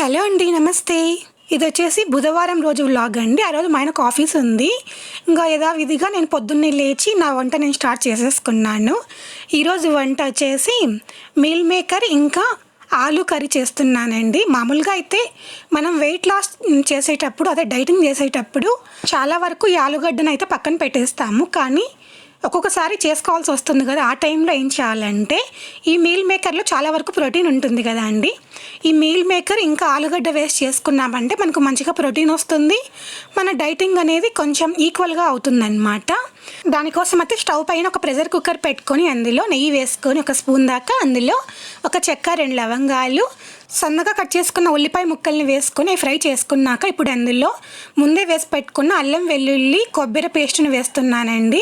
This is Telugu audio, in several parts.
హలో అండి నమస్తే. ఇది వచ్చేసి బుధవారం రోజు వ్లాగ్ అండి. ఆ రోజు మా ఆయనకు ఆఫీస్ ఉంది. ఇంకా యథావిధిగా నేను పొద్దున్నే లేచి నా వంట నేను స్టార్ట్ చేసేసుకున్నాను. ఈరోజు వంట వచ్చేసి మీల్ మేకర్ ఇంకా ఆలు కర్రీ చేస్తున్నానండి. మామూలుగా అయితే మనం వెయిట్ లాస్ చేసేటప్పుడు అదే డైటింగ్ చేసేటప్పుడు చాలా వరకు ఈ ఆలుగడ్డను అయితే పక్కన పెట్టేస్తాము. కానీ ఒక్కొక్కసారి చేసుకోవాల్సి వస్తుంది కదా. ఆ టైంలో ఏం చేయాలంటే ఈ మీల్ మేకర్లో చాలా వరకు ప్రోటీన్ ఉంటుంది కదా అండి. ఈ మీల్ మేకర్ ఇంకా ఆలుగడ్డ వేస్ట్ చేసుకున్నామంటే మనకు మంచిగా ప్రోటీన్ వస్తుంది. మన డైటింగ్ అనేది కొంచెం ఈక్వల్గా అవుతుందన్నమాట. దానికోసం అయితే స్టవ్ పైన ఒక ప్రెషర్ కుక్కర్ పెట్టుకొని అందులో నెయ్యి వేసుకొని ఒక స్పూన్ దాకా అందులో ఒక చెక్క రెండు లవంగాలు సన్నగా కట్ చేసుకున్న ఉల్లిపాయ ముక్కల్ని వేసుకొని ఫ్రై చేసుకున్నాక ఇప్పుడు అందులో ముందే వేసి పెట్టుకున్న అల్లం వెల్లుల్లి కొబ్బరి పేస్ట్ని వేస్తున్నానండి.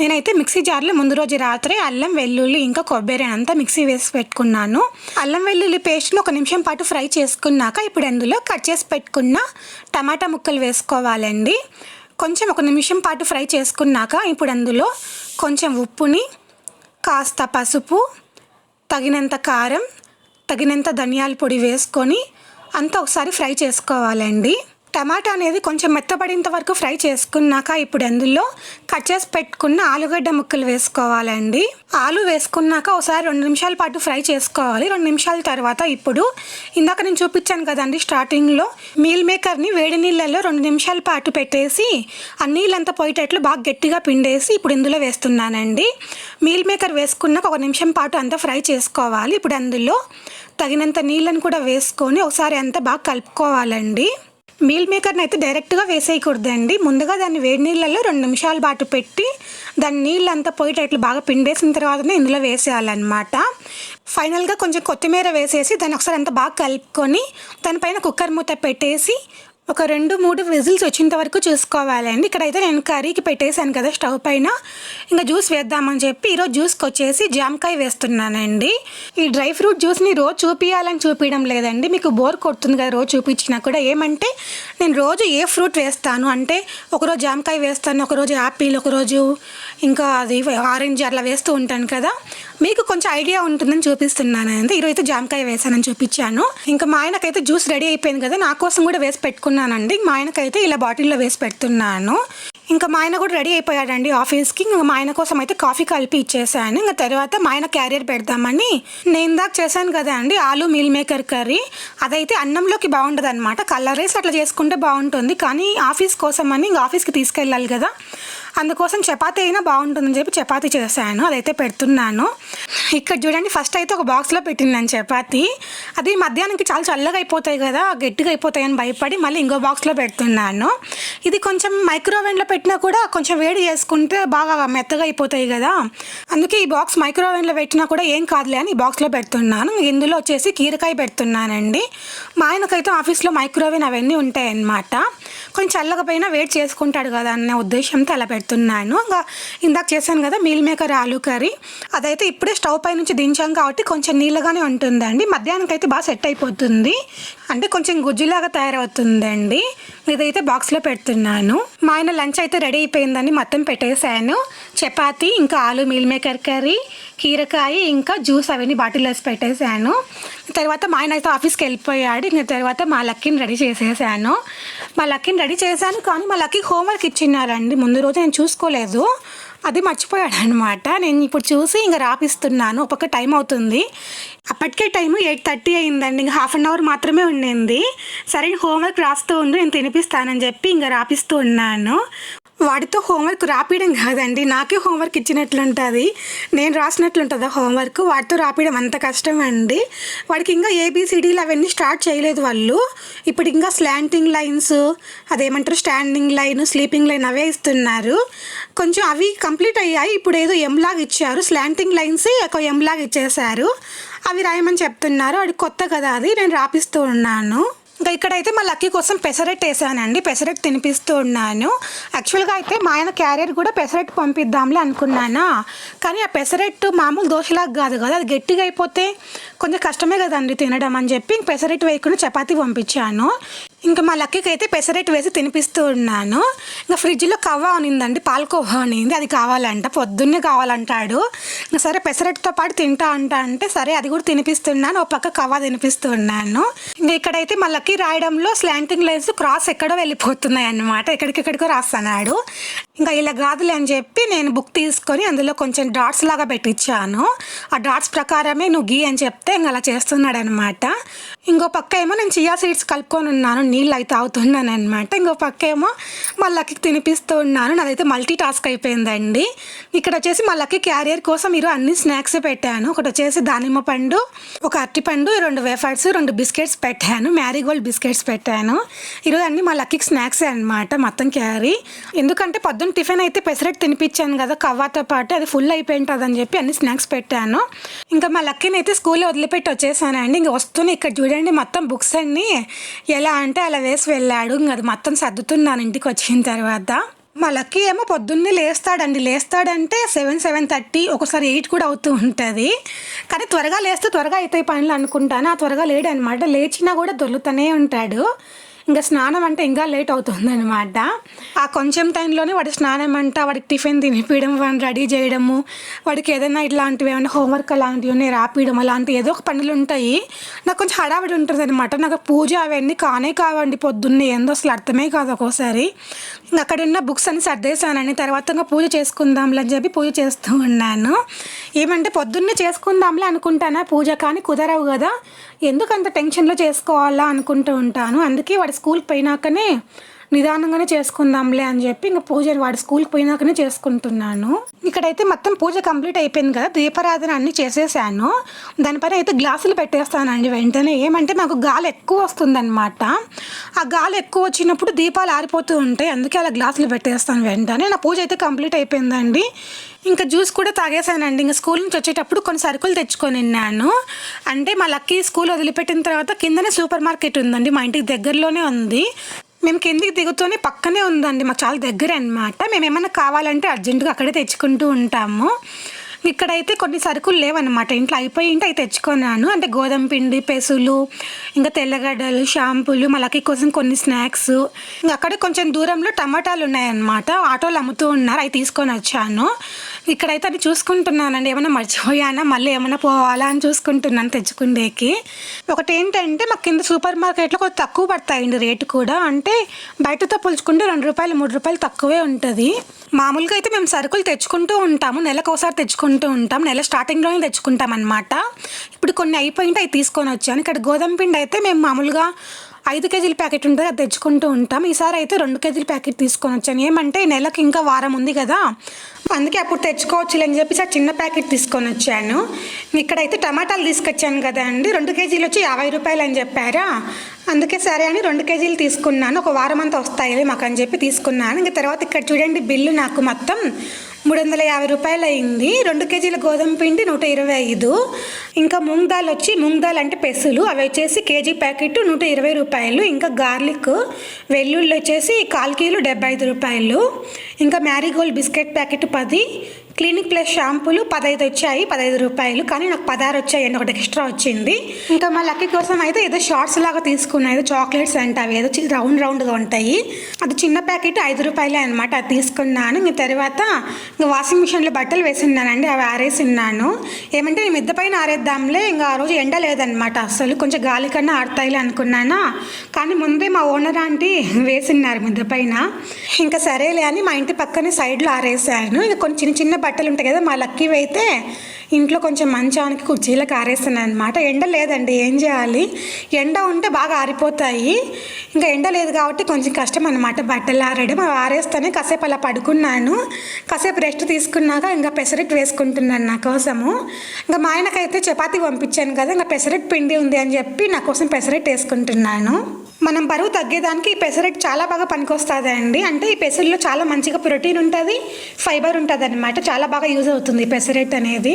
నేనైతే మిక్సీ జార్లో ముందు రోజు రాత్రి అల్లం వెల్లుల్లి ఇంకా కొబ్బరి అంతా మిక్సీ వేసి పెట్టుకున్నాను. అల్లం వెల్లుల్లి పేస్ట్ని ఒక నిమిషం పాటు ఫ్రై చేసుకున్నాక ఇప్పుడు అందులో కట్ చేసి పెట్టుకున్న టమాటా ముక్కలు వేసుకోవాలండి. కొంచెం ఒక నిమిషం పాటు ఫ్రై చేసుకున్నాక ఇప్పుడు అందులో కొంచెం ఉప్పుని కాస్త పసుపు తగినంత కారం తగినంత ధనియాల పొడి వేసుకొని అంతా ఒకసారి ఫ్రై చేసుకోవాలండి. టమాటా అనేది కొంచెం మెత్తపడేంత వరకు ఫ్రై చేసుకున్నాక ఇప్పుడు అందులో కట్ చేసి పెట్టుకున్న ఆలుగడ్డ ముక్కలు వేసుకోవాలండి. ఆలు వేసుకున్నాక ఒకసారి రెండు నిమిషాల పాటు ఫ్రై చేసుకోవాలి. రెండు నిమిషాల తర్వాత ఇప్పుడు ఇందాక నేను చూపించాను కదండి స్టార్టింగ్లో మీల్ మేకర్ని వేడి నీళ్ళల్లో రెండు నిమిషాల పాటు పెట్టేసి ఆ నీళ్ళంతా పోయేటట్లు బాగా గట్టిగా పిండేసి ఇప్పుడు ఇందులో వేస్తున్నానండి. మీల్ మేకర్ వేసుకున్నాక ఒక నిమిషం పాటు అంతా ఫ్రై చేసుకోవాలి. ఇప్పుడు అందులో తగినంత నీళ్ళని కూడా వేసుకొని ఒకసారి అంతా బాగా కలుపుకోవాలండి. మీల్ మేకర్ని అయితే డైరెక్ట్గా వేసేయకూడదండి. ముందుగా దాన్ని వేడి నీళ్ళల్లో రెండు నిమిషాల పాటు పెట్టి దాని నీళ్ళంతా పోయేటట్లు బాగా పిండేసిన తర్వాతనే ఇందులో వేసేయాలన్నమాట. ఫైనల్గా కొంచెం కొత్తిమీర వేసేసి దాన్ని ఒకసారి అంతా బాగా కలుపుకొని దానిపైన కుక్కర్ మూత పెట్టేసి ఒక రెండు మూడు విజిల్స్ వచ్చేంత వరకు చూసుకోవాలండి ఇక్కడైతే నేను కర్రీకి పెట్టేశాను కదా స్టవ్ పైన. ఇంకా జ్యూస్ వేద్దామని చెప్పి ఈరోజు జ్యూస్కి వచ్చేసి జామకాయ వేస్తున్నానండి. ఈ డ్రై ఫ్రూట్ జ్యూస్ని రోజు చూపించాలని చూపించడం లేదండి. మీకు బోర్ కొడుతుంది కదా రోజు చూపించినా కూడా. ఏమంటే నేను రోజు ఏ ఫ్రూట్ వేస్తాను? అంటే ఒకరోజు జామకాయ వేస్తాను ఒకరోజు యాపిల్ ఒకరోజు ఇంకా అది ఆరెంజ్ అట్లా వేస్తూ ఉంటాను కదా. మీకు కొంచెం ఐడియా ఉంటుందని చూపిస్తున్నాను అంటే ఈరోజు అయితే జామకాయ వేసానని చూపించాను. ఇంకా మా ఆయనకైతే జ్యూస్ రెడీ అయిపోయింది కదా నా కోసం కూడా వేసి పెట్టుకున్నానండి. మా ఆయనకైతే ఇలా బాటిల్లో వేసి పెడుతున్నాను. ఇంకా మా ఆయన కూడా రెడీ అయిపోయాడండి ఆఫీస్కి. ఇంకా మా ఆయన కోసం అయితే కాఫీ కలిపి ఇచ్చేసాను. ఇంకా తర్వాత మా ఆయన క్యారియర్ పెడదామని నేను ఇందాక చేశాను కదా అండి ఆలు మీల్ మేకర్ కర్రీ. అదైతే అన్నంలోకి బాగుంటుంది అనమాట కలర్ రైస్ అట్లా చేసుకుంటే బాగుంటుంది. కానీ ఆఫీస్ కోసం అని ఇంకా ఆఫీస్కి తీసుకెళ్ళాలి కదా. అందుకోసం చపాతీ అయినా బాగుంటుందని చెప్పి చపాతీ చేశాను అదైతే పెడుతున్నాను. ఇక్కడ చూడండి ఫస్ట్ అయితే ఒక బాక్స్లో పెట్టినాను చపాతీ. అది మధ్యాహ్నానికి చాలా చల్లగా అయిపోతాయి కదా గట్టిగా అయిపోతాయని భయపడి మళ్ళీ ఇంకో బాక్స్లో పెడుతున్నాను. ఇది కొంచెం మైక్రోవేవ్లో పెట్టినా కూడా కొంచెం వేడి చేసుకుంటే బాగా మెత్తగా అయిపోతాయి కదా. అందుకే ఈ బాక్స్ మైక్రోవేవ్లో పెట్టినా కూడా ఏం కాదులే అని ఈ బాక్స్లో పెడుతున్నాను. ఇందులో వచ్చేసి కీరకాయ పెడుతున్నానండి. మా ఆయనకైతే ఆఫీస్లో మైక్రోవేవ్ అవన్నీ ఉంటాయన్నమాట. కొంచెం చల్లకపోయినా వెయిట్ చేసుకుంటాడు కదా అనే ఉద్దేశంతో అలా పెడుతున్నాను. ఇంకా ఇందాక చేశాను కదా మీల్ మేకర్ ఆలు కర్రీ. అదైతే ఇప్పుడే స్టవ్ పై నుంచి దించాం కాబట్టి కొంచెం నీళ్ళగానే ఉంటుందండి. మధ్యాహ్నానికి అయితే బాగా సెట్ అయిపోతుంది. అంటే కొంచెం గుజ్జులాగా తయారవుతుందండి. ఇదైతే బాక్స్లో పెడుతున్నాను. మా ఆయన లంచ్ అయితే రెడీ అయిపోయిందండి మొత్తం పెట్టేశాను. చపాతీ ఇంకా ఆలు మీల్ మేకర్ కర్రీ కీరకాయ ఇంకా జ్యూస్ అవన్నీ బాటిల్ వేసి పెట్టేశాను. తర్వాత మా ఆయన అయితే ఆఫీస్కి వెళ్ళిపోయాడు. ఇంకా తర్వాత మా లక్కీని రెడీ చేసేసాను. మా లక్కీని రెడీ చేశాను కానీ మా లక్కీ హోంవర్క్ ఇచ్చినారండి ముందు రోజు నేను చూసుకోలేదు. అది మర్చిపోయాడు అనమాట నేను ఇప్పుడు చూసి ఇంకా రాపిస్తున్నాను. ఒక్కొక్క టైం అవుతుంది. అప్పటికే టైం ఎయిట్ థర్టీ అయిందండి. ఇంకా హాఫ్ అన్ అవర్ మాత్రమే ఉండింది. సరే హోంవర్క్ రాస్తూ ఉండు నేను తినిపిస్తానని చెప్పి ఇంకా రాపిస్తూ ఉన్నాను. వాడితో హోంవర్క్ రాపియడం కాదండి. నాకే హోంవర్క్ ఇచ్చినట్లుంటుంది. నేను రాసినట్లుంటుందా హోంవర్క్. వాడితో రాపియడం అంత కష్టం అండి వాడికి ఇంకా ఏబిసిడీలు అవన్నీ స్టార్ట్ చేయలేదు వాళ్ళు. ఇప్పుడు ఇంకా స్లాంటింగ్ లైన్స్ అదేమంటారు స్టాండింగ్ లైన్ స్లీపింగ్ లైన్ అవే ఇస్తున్నారు. కొంచెం అవి కంప్లీట్ అయ్యాయి. ఇప్పుడు ఏదో ఎంలాగ్ ఇచ్చారు. స్లాంటింగ్ లైన్స్ ఒక ఎంలాగ్ ఇచ్చేశారు. అవి రాయమని చెప్తున్నారు. అది కొత్త కదా అది. నేను రాపిస్తూ ఉన్నాను. ఇంకా ఇక్కడైతే మా లక్కీ కోసం పెసరెట్ వేసానండి. పెసరెట్ తినిపిస్తూ ఉన్నాను యాక్చువల్గా అయితే మా ఆయన క్యారియర్ కూడా పెసరెట్ పంపిద్దాంలే అనుకున్నానా? కానీ ఆ పెసరెట్ మామూలు దోశలాగా కాదు కదా అది గట్టిగా అయిపోతే కొంచెం కష్టమే కదండి తినడం అని చెప్పి పెసరెట్ వేయకుండా చపాతీ పంపించాను. ఇంకా మా లక్కీకి అయితే పెసరెట్టు వేసి తినిపిస్తూ ఉన్నాను. ఇంకా ఫ్రిడ్జ్లో కవ్వ ఉనిందండి పాలకోవా ఉనింది అది కావాలంట పొద్దున్నే కావాలంటాడు. ఇంకా సరే పెసరెట్టుతో పాటు తింటా అంట అంటే సరే అది కూడా తినిపిస్తున్నాను ఒక పక్క కవ్వ తినిపిస్తున్నాను ఇంకా ఇక్కడైతే మా లక్కీ రాయడంలో స్లాంటింగ్ లైన్స్ క్రాస్ ఎక్కడో వెళ్ళిపోతున్నాయి అన్నమాట ఎక్కడికెక్కడికో రాస్తున్నాడు. ఇంకా ఇలా కాదులే అని చెప్పి నేను బుక్ తీసుకొని అందులో కొంచెం డాట్స్ లాగా పెట్టించాను ఆ డాట్స్ ప్రకారమే నువ్వు గీ అని చెప్తే ఇంకా అలా చేస్తున్నాడు అనమాట ఇంకో పక్క ఏమో నేను చియా సీడ్స్ కలుపుకొని ఉన్నాను నీళ్ళు అయితే అవుతున్నాను అనమాట ఇంకో పక్క ఏమో మళ్ళీ తినిపిస్తూ ఉన్నాను నాదైతే మల్టీ టాస్క్ అయిపోయిందండి. ఇక్కడ వచ్చేసి మళ్ళీ క్యారియర్ కోసం మీరు అన్ని స్నాక్స్ పెట్టాను. ఒకటి వచ్చేసి దానిమ్మ పండు ఒక అరటి పండు రెండు వేఫర్స్ రెండు బిస్కెట్స్ పెట్టాను. మ్యారీగోల్డ్ బిస్కెట్స్ పెట్టాను. ఈరోజు అన్ని మా లక్కీకి స్నాక్స్ అనమాట మొత్తం క్యారీ ఎందుకంటే పొద్దున్న టిఫిన్ అయితే పెసరెట్ తినిపించాను కదా కవ్వాతో పాటు అది ఫుల్ అయిపోయింటుంది అని చెప్పి అన్ని స్నాక్స్ పెట్టాను. ఇంకా మా లక్కీని అయితే స్కూల్లో వదిలిపెట్టి వచ్చేసానండి. ఇంకా వస్తూనే ఇక్కడ చూడండి. మొత్తం బుక్స్ అన్ని ఎలా అంటే అలా వేసి వెళ్ళాడు. ఇంకా అది మొత్తం సర్దుతున్నాను ఇంటికి వచ్చిన తర్వాత. మా లక్కీ ఏమో పొద్దున్నే లేస్తాడండి. లేస్తాడంటే సెవెన్ సెవెన్ థర్టీ ఒకసారి ఎయిట్ కూడా అవుతూ ఉంటుంది. కానీ త్వరగా లేస్తే త్వరగా అవుతాయి పనులు అనుకుంటాను. ఆ త్వరగా లేడు అనమాట లేచినా కూడా దొర్లుతూనే ఉంటాడు. ఇంకా స్నానం అంటే ఇంకా లేట్ అవుతుంది అనమాట ఆ కొంచెం టైంలోనే వాడి స్నానం అంట వాడికి టిఫిన్ తినిపించడం వాడిని రెడీ చేయడము వాడికి ఏదైనా ఇట్లాంటివి ఏమైనా హోంవర్క్ అలాంటివి ఉన్నాయి రాపియడం అలాంటి ఏదో ఒక పనులు ఉంటాయి. నాకు కొంచెం హడావిడి ఉంటుంది అనమాట నాకు పూజ అవన్నీ కానే కావండి పొద్దున్నే ఏందో అసలు అర్థమే కాదు ఒక్కోసారి. అక్కడ ఉన్న బుక్స్ అన్ని సర్దేశానని తర్వాత ఇంకా పూజ చేసుకుందాంలే అని చెప్పి పూజ చేస్తూ ఉన్నాను. ఏమంటే పొద్దున్నే చేసుకుందాంలే అనుకుంటానా పూజ కానీ కుదరవు కదా. ఎందుకంత టెన్షన్లో చేసుకోవాలా అనుకుంటూ ఉంటాను. అందుకే వాడి స్కూల్కి పోయినాకనే నిదానంగానే చేసుకుందాంలే అని చెప్పి ఇంకా పూజ వాడి స్కూల్కి పోయినాకనే చేసుకుంటున్నాను. ఇక్కడైతే మొత్తం పూజ కంప్లీట్ అయిపోయింది కదా దీపారాధన అన్ని చేసేసాను. దానిపైన అయితే గ్లాసులు పెట్టేస్తానండి వెంటనే. ఏమంటే నాకు గాలి ఎక్కువ వస్తుందన్నమాట. ఆ గాలి ఎక్కువ వచ్చినప్పుడు దీపాలు ఆరిపోతూ ఉంటాయి అందుకే అలా గ్లాసులు పెట్టేస్తాను వెంటనే. నా పూజ అయితే కంప్లీట్ అయిపోయిందండి. ఇంకా జ్యూస్ కూడా తాగేసానండి. ఇంకా స్కూల్ నుంచి వచ్చేటప్పుడు కొన్ని సరుకులు తెచ్చుకొని విన్నాను అంటే మా లక్కీ స్కూల్ వదిలిపెట్టిన తర్వాత కిందనే సూపర్ మార్కెట్ ఉందండి మా ఇంటికి దగ్గరలోనే ఉంది. మేము కిందికి దిగుతూనే పక్కనే ఉందండి మాకు చాలా దగ్గర అనమాట మేము ఏమైనా కావాలంటే అర్జెంటుగా అక్కడే తెచ్చుకుంటూ ఉంటాము. ఇక్కడైతే కొన్ని సరుకులు లేవన్నమాట. ఇంట్లో అయిపోయి ఉంటే అవి తెచ్చుకున్నాను. అంటే గోధుమ పిండి పెసులు ఇంకా తెల్లగడ్డలు షాంపూలు మళ్ళీ కోసం కొన్ని స్నాక్స్. ఇంకా అక్కడ కొంచెం దూరంలో టమాటాలు ఉన్నాయన్నమాట. ఆటోలు అమ్ముతూ ఉన్నారు అవి తీసుకొని వచ్చాను. ఇక్కడైతే అది చూసుకుంటున్నానండి. ఏమైనా మర్చిపోయానా? మళ్ళీ ఏమైనా పోవాలా అని చూసుకుంటున్నాను తెచ్చుకుండేకి. ఒకటి ఏంటంటే మాకు కింద సూపర్ మార్కెట్లో కొంచెం తక్కువ పడతాయండి రేటు కూడా. అంటే బయటతో పోల్చుకుంటే రెండు రూపాయలు మూడు రూపాయలు తక్కువే ఉంటుంది. మామూలుగా అయితే మేము సరుకులు తెచ్చుకుంటూ ఉంటాము. నెలకు ఒకసారి తెచ్చుకుంటూ ఉంటాం నెల స్టార్టింగ్లోనే తెచ్చుకుంటాం అనమాట ఇప్పుడు కొన్ని అయిపోయింటే అవి తీసుకొని వచ్చాను. ఇక్కడ గోధుమ పిండి అయితే మేము మామూలుగా ఐదు కేజీల ప్యాకెట్ ఉంటుంది అది తెచ్చుకుంటూ ఉంటాం. ఈసారి అయితే రెండు కేజీల ప్యాకెట్ తీసుకొని వచ్చాను. ఏమంటే ఈ నెలకు ఇంకా వారం ఉంది కదా. అందుకే అప్పుడు తెచ్చుకోవచ్చు అని చెప్పేసి ఆ చిన్న ప్యాకెట్ తీసుకొని వచ్చాను. ఇక్కడైతే టమాటాలు తీసుకొచ్చాను కదా అండి. రెండు కేజీలు వచ్చి యాభై రూపాయలు అని చెప్పారా? అందుకే సరే అని రెండు కేజీలు తీసుకున్నాను. ఒక వారం అంతా వస్తాయి మాకు అని చెప్పి తీసుకున్నాను. ఇంకా తర్వాత ఇక్కడ చూడండి బిల్లు నాకు మొత్తం మూడు వందల యాభై రూపాయలు అయింది రెండు కేజీల గోధుమ పిండి నూట ఇరవై ఐదు. ఇంకా మూంగ్ దాల్ వచ్చి మూంగ్ దాల్ అంటే పెసులు. అవి వచ్చేసి కేజీ ప్యాకెట్ నూట ఇరవై రూపాయలు. ఇంకా గార్లిక్ వెల్లుల్లి వచ్చేసి కాల్ కిలో డెబ్బై ఐదు రూపాయలు. ఇంకా మ్యారీగోల్డ్ బిస్కెట్ ప్యాకెట్ పది. క్లినిక్ ప్లస్ షాంపూలు పదహైదు వచ్చాయి పదహైదు రూపాయలు. కానీ నాకు పదహారు వచ్చాయండి ఒకటి ఎక్స్ట్రా వచ్చింది. ఇంకా మా లక్కీ కోసం అయితే ఏదో షార్ట్స్ లాగా తీసుకున్నా ఏదో చాక్లెట్స్ అంటే అవి ఏదో రౌండ్ రౌండ్గా ఉంటాయి. అది చిన్న ప్యాకెట్ ఐదు రూపాయలే అనమాట అది తీసుకున్నాను. ఇంక తర్వాత ఇంకా వాషింగ్ మిషన్లో బట్టలు వేసిన్నానండి అవి ఆరేసిన్నాను ఏమంటే నేను మిద్ద పైన ఆరేద్దాంలే ఇంకా ఆ రోజు ఎండ లేదనమాట అసలు కొంచెం గాలి కన్నా ఆడతాయిలే అనుకున్నానా. కానీ ముందే మా ఓనర్ ఆంటీ వేసిన్నారు మిద్ద పైన. ఇంకా సరేలే అని మా ఇంటి పక్కనే సైడ్లో ఆరేసాను. ఇంకా కొన్ని చిన్న చిన్న బట్టలు ఉంటాయి కదా మా లక్కీవి అయితే ఇంట్లో కొంచెం మంచానికి కుర్చీలకు ఆరేస్తున్నాను అనమాట ఎండ లేదండి ఏం చేయాలి? ఎండ ఉంటే బాగా ఆరిపోతాయి. ఇంకా ఎండ లేదు కాబట్టి కొంచెం కష్టం అనమాట బట్టలు ఆరడం అవి ఆరేస్తేనే కాసేపు అలా పడుకున్నాను. కాసేపు రెస్ట్ తీసుకున్నాక ఇంకా పెసరెట్ వేసుకుంటున్నాను నా కోసము. ఇంకా మా ఆయనకైతే చపాతీ పంపించాను కదా ఇంకా పెసరెట్ పిండి ఉంది అని చెప్పి నా కోసం పెసరెట్ వేసుకుంటున్నాను. మనం బరువు తగ్గేదానికి ఈ పెసరెట్ చాలా బాగా పనికొస్తుంది అండి అంటే ఈ పెసరిలో చాలా మంచిగా ప్రోటీన్ ఉంటుంది ఫైబర్ ఉంటుంది అనమాట చాలా బాగా యూజ్ అవుతుంది ఈ పెసరెట్ అనేది.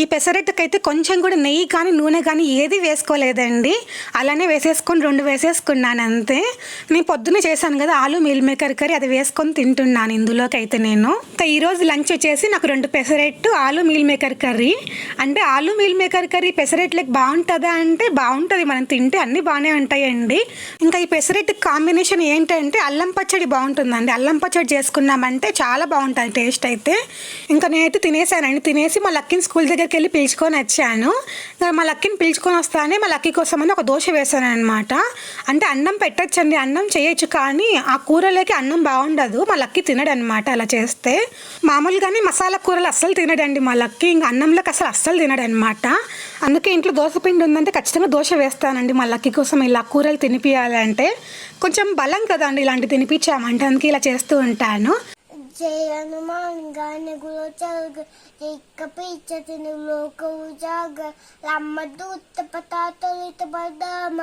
ఈ పెసరెట్కి అయితే కొంచెం కూడా నెయ్యి కానీ నూనె కానీ ఏది వేసుకోలేదండి. అలానే వేసేసుకొని రెండు వేసేసుకున్నాను అంతే. నేను పొద్దున్నే చేశాను కదా ఆలు మీల్ మేకర్ కర్రీ అది వేసుకొని తింటున్నాను ఇందులోకి అయితే నేను. ఇంకా ఈరోజు లంచ్ వచ్చేసి నాకు రెండు పెసరెట్ ఆలు మీల్ మేకర్ కర్రీ. అంటే ఆలు మీల్ మేకర్ కర్రీ పెసరెట్లకి బాగుంటుందా అంటే బాగుంటుంది. మనం తింటే అన్నీ బాగానే ఉంటాయండి. ఇంకా ఈ పెసరెట్ కాంబినేషన్ ఏంటంటే అల్లం పచ్చడి బాగుంటుందండి. అల్లం పచ్చడి చేసుకున్నామంటే చాలా బాగుంటుంది టేస్ట్ అయితే. ఇంకా నేనైతే తినేసానండి. తినేసి మా లక్కిని స్కూల్ దగ్గరికి వెళ్ళి పిలుచుకొని వచ్చాను. మా లక్కిని పిలుచుకొని వస్తానే మా లక్కీ కోసం అని ఒక దోశ వేసాను అనమాట అంటే అన్నం పెట్టచ్చండి. అన్నం చేయొచ్చు కానీ ఆ కూరలోకి అన్నం బాగుండదు. మా లక్కీ తినడు అనమాట అలా చేస్తే. మామూలుగానే మసాలా కూరలు అస్సలు తినడండి మా లక్కీ. ఇంకా అన్నంలోకి అసలు అస్సలు తినడు అనమాట అందుకే ఇంట్లో దోశ పిండి ఉందంటే ఖచ్చితంగా దోశ వేస్తానండి మా లక్కీ కోసం ఇలా కూరలు తినిపియాలంటే కొంచెం బలం కదండి ఇలాంటి తినిపించామంటే. అందుకే ఇలా చేస్తూ ఉంటాను. జయ హనుమాన్ గాని గురు చల్గ జై కపీచ తిను లోక ఉజాగ లమ్మ దూత పతాతలిత బదామ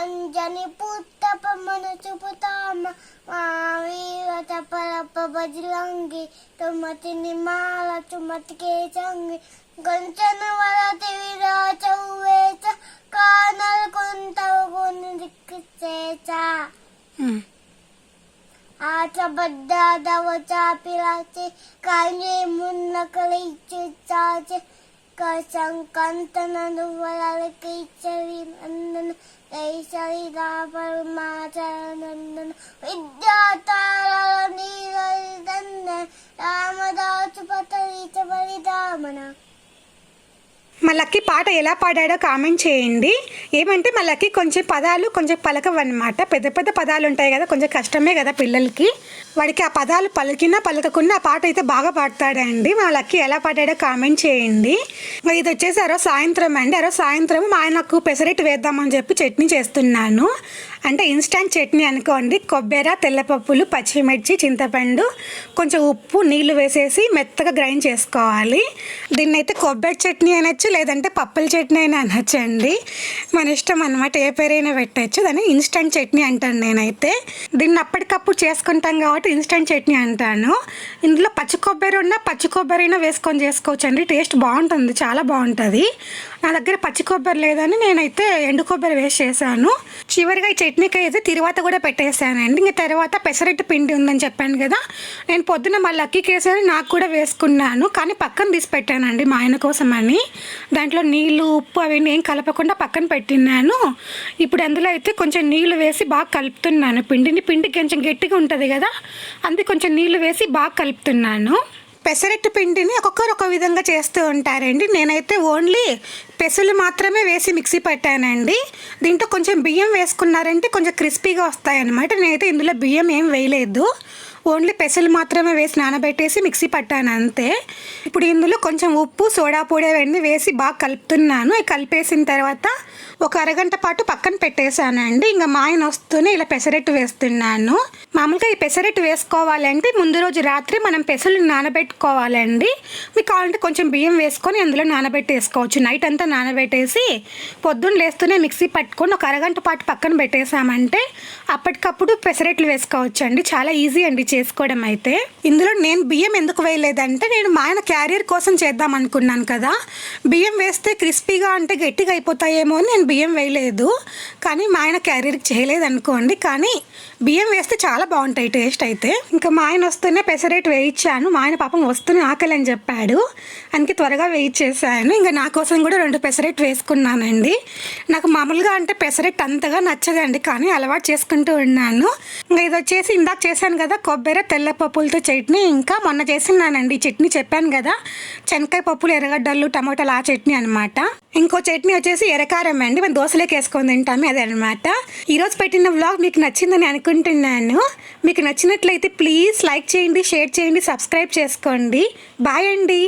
అంజని పుత్త పమన చుపుతామ. మా వీర తపరప బజిలంగి తుమతి నిమాల చుమతి కేచంగి గంచన వరతి విరాచ ఉవేచ కానల్ కొంత కొన్ని దిక్కు చేచా ఆచబడ్డాదవచాపిలాచి కాయే మున్న కలిచాచి కసంకంతనను వలలకి ఇచ్చరి నందన దైసరి రాపరు మాచనందన విద్యాతార నీరదండ రామదాసు పతరిచ బలిదామన మా లక్కీ పాట ఎలా పాడాడో కామెంట్ చేయండి. ఏమంటే మా లక్కీ కొంచెం పదాలు కొంచెం పలకవన్నమాట. పెద్ద పెద్ద పదాలు ఉంటాయి కదా కొంచెం కష్టమే కదా పిల్లలకి. వాడికి ఆ పదాలు పలికినా పలకకుండా ఆ పాట అయితే బాగా పాడతాడండి. మా లక్కీ ఎలా పాడాడో కామెంట్ చేయండి. మరి ఇది వచ్చేసి అరో సాయంత్రం అండి. అరో సాయంత్రం మా ఆయనకు పెసరెట్టు వేద్దామని చెప్పి చట్నీ చేస్తున్నాను. అంటే ఇన్స్టంట్ చట్నీ అనుకోండి. కొబ్బరి తెల్లపప్పులు పచ్చిమిర్చి చింతపండు కొంచెం ఉప్పు నీళ్ళు వేసేసి మెత్తగా గ్రైండ్ చేసుకోవాలి. దీన్నైతే కొబ్బరి చట్నీ అనొచ్చు లేదంటే పప్పుల చట్నీ అయినా అనొచ్చండి. మన ఇష్టం అనమాట ఏ పేరైనా పెట్టచ్చు. దాన్ని ఇన్స్టంట్ చట్నీ అంటాను నేనైతే. దీన్ని అప్పటికప్పుడు చేసుకుంటాం కాబట్టి ఇన్స్టంట్ చట్నీ అంటాను. ఇందులో పచ్చి కొబ్బరి ఉన్న పచ్చి కొబ్బరి అయినా వేసుకొని చేసుకోవచ్చు అండి టేస్ట్ బాగుంటుంది. చాలా బాగుంటుంది. నా దగ్గర పచ్చి కొబ్బరి లేదని నేనైతే ఎండు కొబ్బరి వేసి చేశాను. చివరిగా ఈ చట్నీకి అయితే తిరువాత కూడా పెట్టేశానండి. ఇంకా తర్వాత పెసరట్టు పిండి ఉందని చెప్పాను కదా. నేను పొద్దున మళ్ళీ లక్కీకి వేసాను నాకు కూడా వేసుకున్నాను. కానీ పక్కన తీసి పెట్టానండి మా ఆయన కోసం అని దాంట్లో నీళ్ళు ఉప్పు అవన్నీ ఏం కలపకుండా పక్కన పెట్టినాను ఇప్పుడు అందులో అయితే కొంచెం నీళ్ళు వేసి బాగా కలుపుతున్నాను. పిండిని పిండి కొంచెం గట్టిగా ఉంటుంది కదా అందుకే కొంచెం నీళ్ళు వేసి బాగా కలుపుతున్నాను. పెసరట్టు పిండిని ఒక్కొక్కరు ఒక విధంగా చేస్తూ ఉంటారండి. నేనైతే ఓన్లీ పెసలు మాత్రమే వేసి మిక్సీ పెట్టానండి. దీంట్లో కొంచెం బియ్యం వేసుకున్నారంటే కొంచెం క్రిస్పీగా వస్తాయన్నమాట. నేనైతే ఇందులో బియ్యం ఏం వేయలేదు. ఓన్లీ పెసలు మాత్రమే వేసి నానబెట్టేసి మిక్సీ పట్టాను అంతే. ఇప్పుడు ఇందులో కొంచెం ఉప్పు సోడా పొడి అవన్నీ వేసి బాగా కలుపుతున్నాను. అవి కలిపేసిన తర్వాత ఒక అరగంట పాటు పక్కన పెట్టేశానండి. ఇంకా మా ఆయన వస్తూనే ఇలా పెసరెట్టు వేస్తున్నాను. మామూలుగా ఈ పెసరెట్టు వేసుకోవాలంటే ముందు రోజు రాత్రి మనం పెసలు నానబెట్టుకోవాలండి. మీకు కావాలంటే కొంచెం బియ్యం వేసుకొని అందులో నానబెట్టేసుకోవచ్చు. నైట్ అంతా నానబెట్టేసి పొద్దున్న లేస్తూనే మిక్సీ పట్టుకొని ఒక అరగంట పాటు పక్కన పెట్టేసామంటే అప్పటికప్పుడు పెసరెట్లు వేసుకోవచ్చు అండి చాలా ఈజీ అండి చేసుకోవడం అయితే ఇందులో నేను బియ్యం ఎందుకు వేయలేదంటే నేను మా ఆయన క్యారియర్ కోసం చేద్దాం అనుకున్నాను కదా. బియ్యం వేస్తే క్రిస్పీగా అంటే గట్టిగా అయిపోతాయేమో అని నేను బియ్యం వేయలేదు. కానీ మా ఆయన క్యారియర్కి చేయలేదు అనుకోండి కానీ బియ్యం వేస్తే చాలా బాగుంటాయి టేస్ట్ అయితే. ఇంకా మా ఆయన వస్తూనే పెసరేట్ వేయించాను. మా ఆయన పాపం వస్తూనే ఆకలి అని చెప్పాడు. అందుకే త్వరగా వేయించేసాను. ఇంకా నా కోసం కూడా రెండు పెసరెట్ వేసుకున్నానండి. నాకు మామూలుగా అంటే పెసరెట్ అంతగా నచ్చదండి. కానీ అలవాటు చేసుకుంటూ ఉన్నాను. ఇంకా ఇది వచ్చేసి ఇందాక చేశాను కదా కొబ్బరి తెల్ల పప్పులతో చట్నీ. ఇంకా మొన్న చేసినానండి ఈ చట్నీ చెప్పాను కదా శనక్కాయ పప్పులు ఎర్రగడ్డలు టమాటాలు ఆ చట్నీ అనమాట ఇంకో చట్నీ వచ్చేసి ఎరకారం అండి. మనం దోశలోకి వేసుకొని తింటాము అదనమాట. ఈరోజు పెట్టిన వ్లాగ్ మీకు నచ్చిందని అనుకుంటున్నాను. మీకు నచ్చినట్లయితే ప్లీజ్ లైక్ చేయండి షేర్ చేయండి సబ్స్క్రైబ్ చేసుకోండి. బాయ్ అండి.